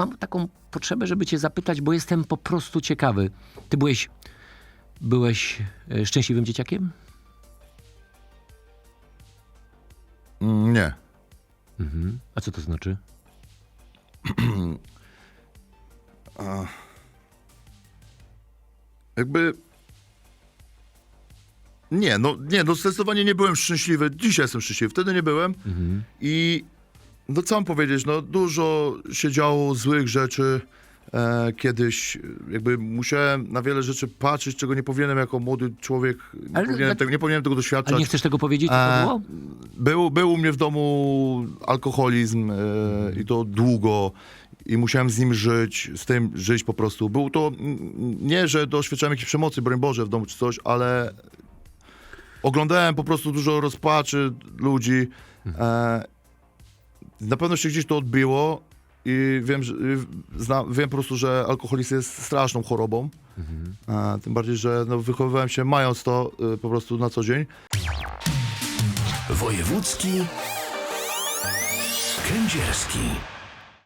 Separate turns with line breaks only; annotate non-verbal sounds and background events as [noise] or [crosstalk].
mam taką potrzebę, żeby cię zapytać, bo jestem po prostu ciekawy. Ty byłeś, byłeś e, szczęśliwym dzieciakiem?
Mm, Nie.
Mhm. A co to znaczy? [clears throat]
Jakby... Nie, no nie, no zdecydowanie nie byłem szczęśliwy. Dzisiaj jestem szczęśliwy, wtedy nie byłem. I no co mam powiedzieć, no dużo się działo złych rzeczy. E, kiedyś jakby musiałem na wiele rzeczy patrzeć, czego nie powinienem jako młody człowiek, nie,
Ale-
powinienem, tego, nie powinienem tego doświadczać.
Ale nie chcesz tego powiedzieć, co to
E,
było?
Był, był u mnie w domu alkoholizm e, i to długo i musiałem z nim żyć, z tym żyć po prostu. Był to nie, że doświadczałem jakiejś przemocy, broń Boże, w domu czy coś, ale oglądałem po prostu dużo rozpaczy ludzi. E, na pewno się gdzieś to odbiło i wiem, że, zna, wiem po prostu, że alkoholizm jest straszną chorobą. E, tym bardziej, że no, wychowywałem się mając to y, po prostu na co dzień.
Wojewódzki Kędzierski.